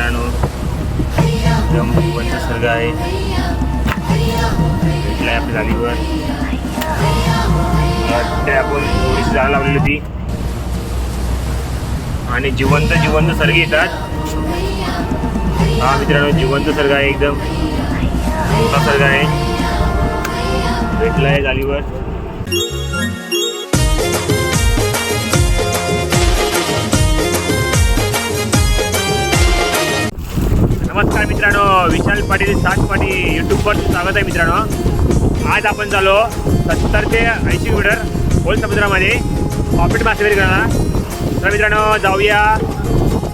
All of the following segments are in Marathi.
मित्रांनो एकदम जिवंत सर्ग आहे. आपल्या जालीवर वाटते आपण थोडीशी जागा लावलेली होती. आणि जिवंत जिवंत सर्ग येतात. हा मित्रांनो जिवंत सर्ग आहे एकदम. मोठा सर्ग आहे. भेटला आहे जालीवर नमस्कार मित्रांनो विशाल पाटील सात पाटील यूट्यूबवर स्वागत आहे मित्रांनो. आज आपण झालो सत्तर ते ऐंशी मीटर खोल समुद्रामध्ये पापड मासेमारी करणार. तर मित्रांनो जाऊया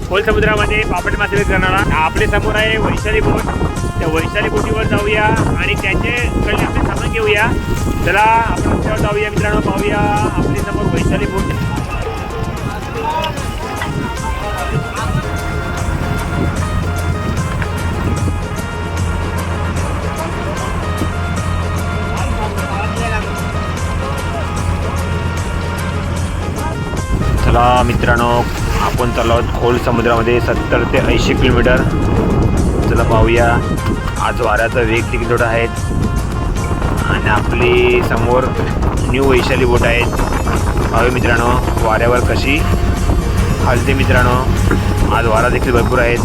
खोल समुद्रामध्ये पापड मासेमारी करणार. आपले समोर आहे वैशाली बोट. त्या वैशाली बोटीवर जाऊया आणि त्यांच्याकडे आपले सामान घेऊया. चला आपण रस्त्यावर जाऊया मित्रांनो पाहूया आपली समोर वैशाली बोट. चला मित्रांनो आपण चाललो आहोत खोल समुद्रामध्ये सत्तर ते ऐंशी किलोमीटर. चला पाहूया. आज वाऱ्याचा वेग देखील थोडा आहेत आणि आपली समोर न्यू वैशाली बोट आहेत पाहूया मित्रांनो वाऱ्यावर कशी हलते मित्रांनो. आज वारा देखील भरपूर आहेत.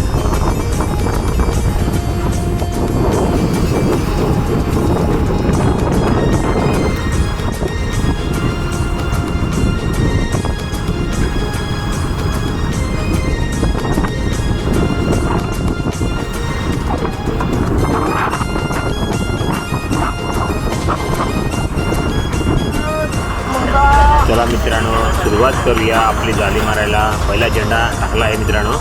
सुरुवात करूया आपली जाली मारायला. पहिला झेंडा टाकला आहे मित्रांनो.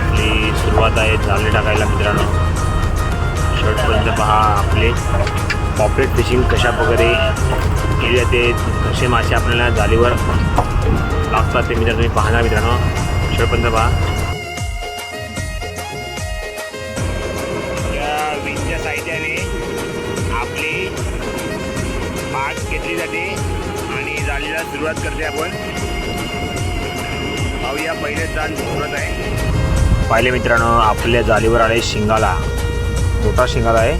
आपली सुरुवात आहे जाली टाकायला मित्रांनो. शर्टपर्यंत पहा आपले. पॉपलेट फिशिंग कशा वगैरे केली जाते कसे मासे आपल्याला जालीवर लागतात ते मित्रांनो तुम्ही पाहणार मित्रांनो. शर्टपर्यंत पहा. या साहित्याने आपली पाठ घेतली जाते. जाळीला सुरुवात करते आपण. पाहूया पहिले जाल सुरुवात आहे. पाहिले मित्रांनो आपल्या जालीवर आले शिंगाला. मोठा शिंगाला आहे.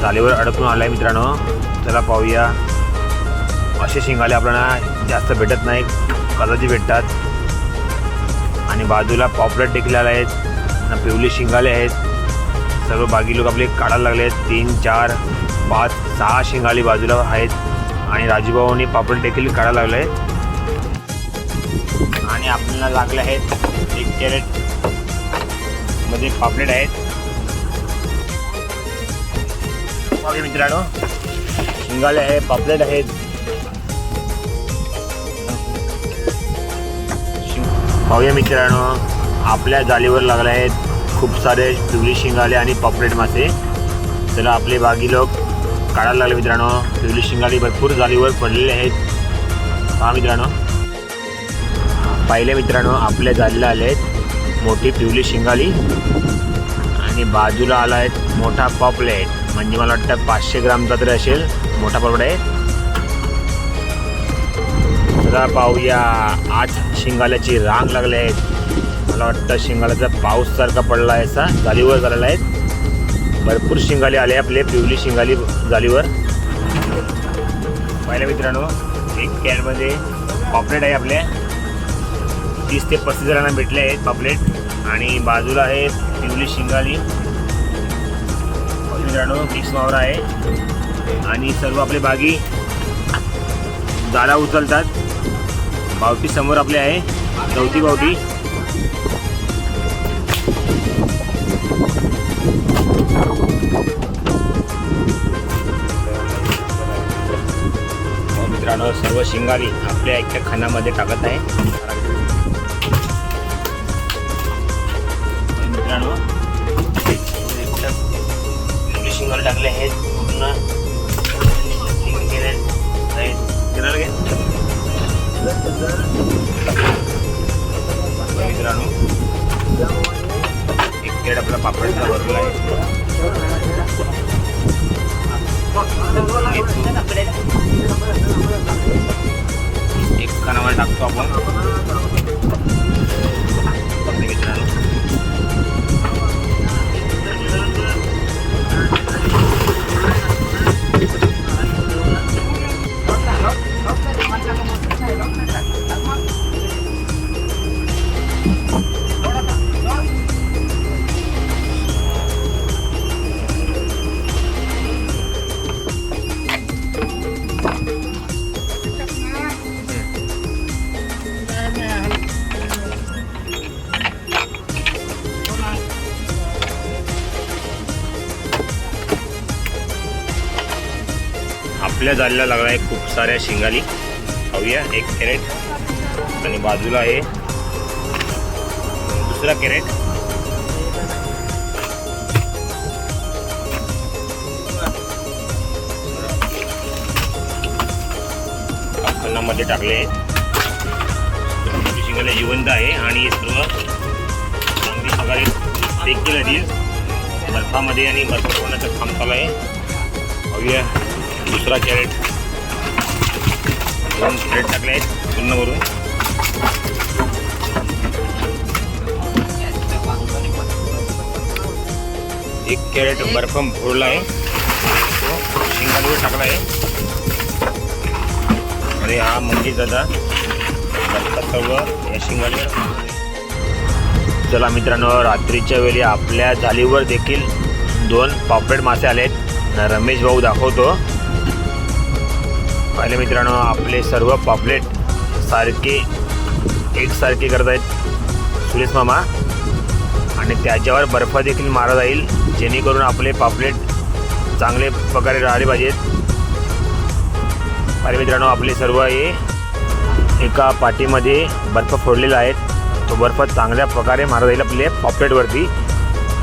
जालीवर अडकून आलाय मित्रांनो. चला पाहूया. असे शिंगाले आपल्याला जास्त भेटत नाही कदाचित भेटतात. आणि बाजूला पॉपलेट देखील आले आहेत. पिवली शिंगाले आहेत. सर्व बाकी लोक आपले काढायला लागले आहेत. तीन चार पाच सहा शिंगाली बाजूला आहेत. आणि राजूभाऊनी पापड देखील काढायला लागले आहेत आणि आपल्याला लागले आहेत एक कॅरेटमध्ये पापलेट आहेत. मित्रांनो शिंगाले आहे पापलेट आहेत. पाहूया मित्रांनो आपल्या जालीवर लागले आहेत खूप सारे पिवळी शिंगाले आणि पापलेट मासे. चला आपले बागी लोक काढायला लागले मित्रांनो. पिवली शिंगाडी भरपूर जालीवर पडलेले आहेत. हा मित्रांनो. पाहिले मित्रांनो आपल्या जालीला आले आहेत. मोठी पिवली शिंगाली आणि बाजूला आला आहेत मोठा पॉपलेट. म्हणजे मला वाटतं पाचशे ग्रामचा तरी असेल. मोठा पॉपलेट आहे. चला पाहूया. आज शिंगाल्याची रांग लागले आहेत मला वाटतं शिंगाल्याचा पाऊस सारखा पडला आहे असा. जालीवर झालेला आहे. भरपूर शिंगाली आले आपले पिवली शिंगाली जालीवर. पाहिलं मित्रांनो एक कॅनमध्ये पॉपलेट आहे आपल्या तीस ते पस्तीस जणांना भेटले आहेत पॉपलेट. आणि बाजूला आहे पिवली शिंगाली. मित्रांनो मिक्स वावर आहे. आणि सर्व आपले बागी जाळा उचलतात. बावटी समोर आपले आहे. चौथी बावटी. हो मित्रांनो सर्व शिंगावी आपल्या एका खानामध्ये टाकत आहे. हो मित्रांनो एवढे टाकले आहेत. पूर्ण मित्रांनो एक आपला पापडचा भरला आहे. एक कानावर टाकतो आपण. आपल्या जायला लागला आहे खूप साऱ्या शिंगाली. खाऊया एक कॅरेट. आणि बाजूला आहे. दुसरा कॅरेट. खन्नामध्ये टाकले. आहेत शिंगाला जिवंत आहे आणि सर्व चांगली प्रकारे पेक केलं बर्फामध्ये आणि बर्फ होण्याचं काम चालू आहे. अव्या दुसरा कॅरेट दोन कॅरेट टाकले आहेत पूर्ण भरून. एक कॅरेट बर्फ भरला आहे. तो शिंगालीवर टाकला आहे. आणि हा मंदिर दादा. सर्व या चला मित्रांनो रात्रीच्या वेळी आपल्या जालीवर देखील दोन पॉपलेट मासे आलेत. रमेश भाऊ दाखवतो. पहिले मित्रांनो आपले सर्व पॉपलेट सारखे एकसारखे करत आहेत सुरेश मामा. आणि त्याच्यावर बर्फ देखील मारा जाईल जेणेकरून आपले पापलेट चांगले प्रकारे राहिले पाहिजेत. अरे मित्रांनो आपले सर्व हे एका पाटीमध्ये बर्फ फोडलेला आहे तो बर्फ चांगल्या प्रकारे मारा जाईल आपले पॉपलेटवरती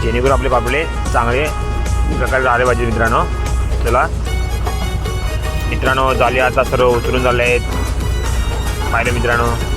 जेणेकरून आपले पापलेट चांगले प्रकारे राहिले पाहिजे मित्रांनो. चला मित्रांनो जाले आता सर्व उतरून झाले आहेत. पाहिले मित्रांनो.